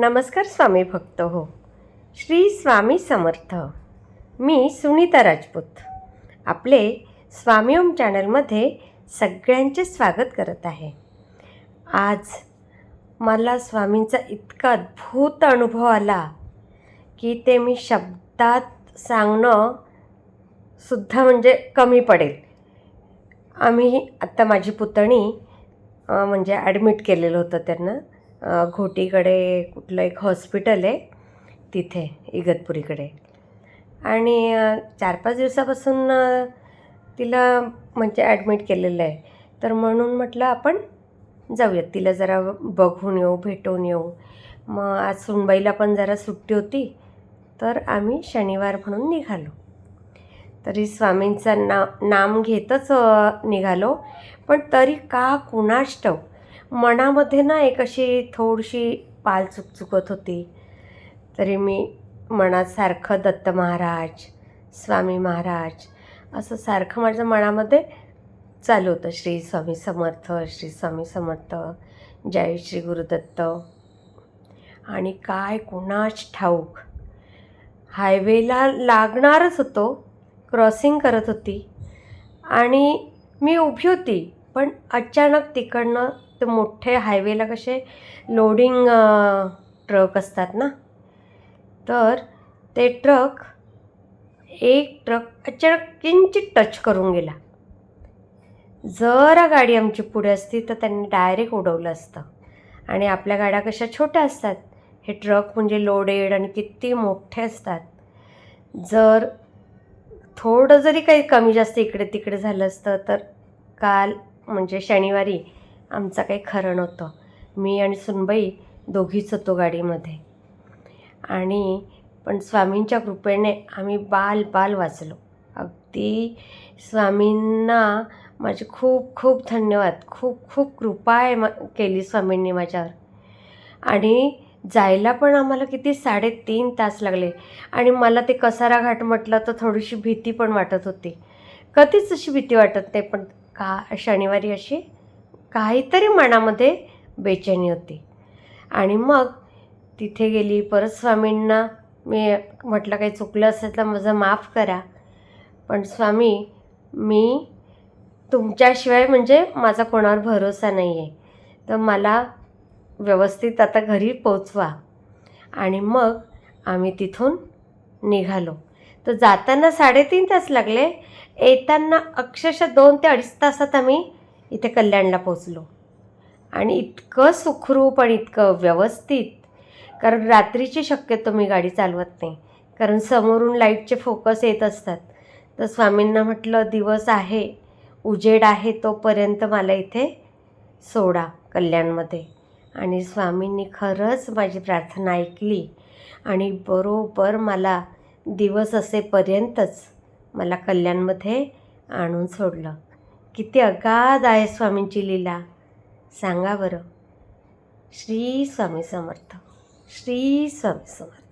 नमस्कार स्वामी भक्त हो. श्री स्वामी समर्थ. मी सुनीता राजपूत. आपले स्वामी ओम चॅनलमध्ये सगळ्यांचे स्वागत करत आहे. आज मला स्वामींचा इतका अद्भुत अनुभव आला की ते मी शब्दात सांगणं सुद्धा म्हणजे कमी पडेल. आम्ही आत्ता माझी पुतणी म्हणजे ॲडमिट केलेलं होतं त्यांना. घोटीकडे कुठलं एक हॉस्पिटल आहे तिथे इगतपुरीकडे. आणि चार पाच दिवसापासून तिला म्हणजे ॲडमिट केलेलं आहे. तर म्हणून म्हटलं आपण जाऊयात तिला जरा बघून येऊ भेटून येऊ. मग आज सुनबाईला पण जरा सुट्टी होती तर आम्ही शनिवार म्हणून निघालो. तरी स्वामींचं ना नाम घेतच निघालो. पण तरी का कुणाष्टव मनामध्ये ना एक अशी थोडीशी पाल चुकचुकत होती. तरी मी मनात सारखं दत्त महाराज स्वामी महाराज असं सारखं माझ्या मनामध्ये चालू होतं. श्री स्वामी समर्थ श्री स्वामी समर्थ जय श्री गुरुदत्त आणि काय कुणाच ठाऊक. हायवेला लागणारच होतो क्रॉसिंग करत होती. आणि मी उभी होती पण अचानक तिकडनं ते मोठे हायवेला कसे लोडिंग ट्रक असतात ना? तर ते ट्रक एक ट्रक अचानक किंचित टच करून गेला. जरा गाडी आमची पुढे असती तर त्यांनी डायरेक्ट उडवलं असतं. आणि आपल्या गाड्या कशा छोट्या असतात. हे ट्रक म्हणजे लोडेड आणि किती मोठे असतात. जर थोडं जरी काही कमी जास्त इकडे तिकडे झालं असतं तर काल म्हणजे शनिवारी आमचं काही खरं नव्हतं. मी आणि सुनबाई दोघीच होतो गाडीमध्ये. आणि पण स्वामींच्या कृपेने आम्ही बाल बाल वाचलो. अगदी स्वामींना माझे खूप खूप धन्यवाद. खूप खूप कृपा आहे मा केली स्वामींनी माझ्यावर. आणि जायला पण आम्हाला किती साडेतीन तास लागले. आणि मला ते कसारा घाट म्हटलं तर थोडीशी भीती पण वाटत होती. कधीच अशी भीती वाटत नाही पण का? शनिवारी अशी काहीतरी मनामध्ये बेचैनी होती. आणि मग तिथे गेली परत स्वामींना मी म्हटलं काही चुकलं असेल तर माझं माफ करा. पण स्वामी मी तुमच्याशिवाय म्हणजे माझा कोणावर भरोसा नाही आहे तर मला व्यवस्थित आता घरी पोचवा. आणि मग आम्ही तिथून निघालो. तर जाताना साडेतीन तास लागले. येताना अक्षरशः दोन ते अडीच तासात आम्ही इथे कल्याणला पोचलो आणि इतकं सुखरूप आणि इतकं व्यवस्थित कारण रात्रीची शक्यतो मी गाडी चालवत नाही कारण समोरून लाईटचे फोकस येत असतात. तर स्वामींना म्हटलं दिवस आहे उजेड आहे तोपर्यंत मला इथे सोडा कल्याणमध्ये. आणि स्वामींनी खरंच माझी प्रार्थना ऐकली. आणि बरोबर मला दिवस असेपर्यंतच मला कल्याणमध्ये आणून सोडलं. किती अगाध आहे स्वामींची लीला. सांगा बरं. श्री स्वामी समर्थ. श्री स्वामी समर्थ.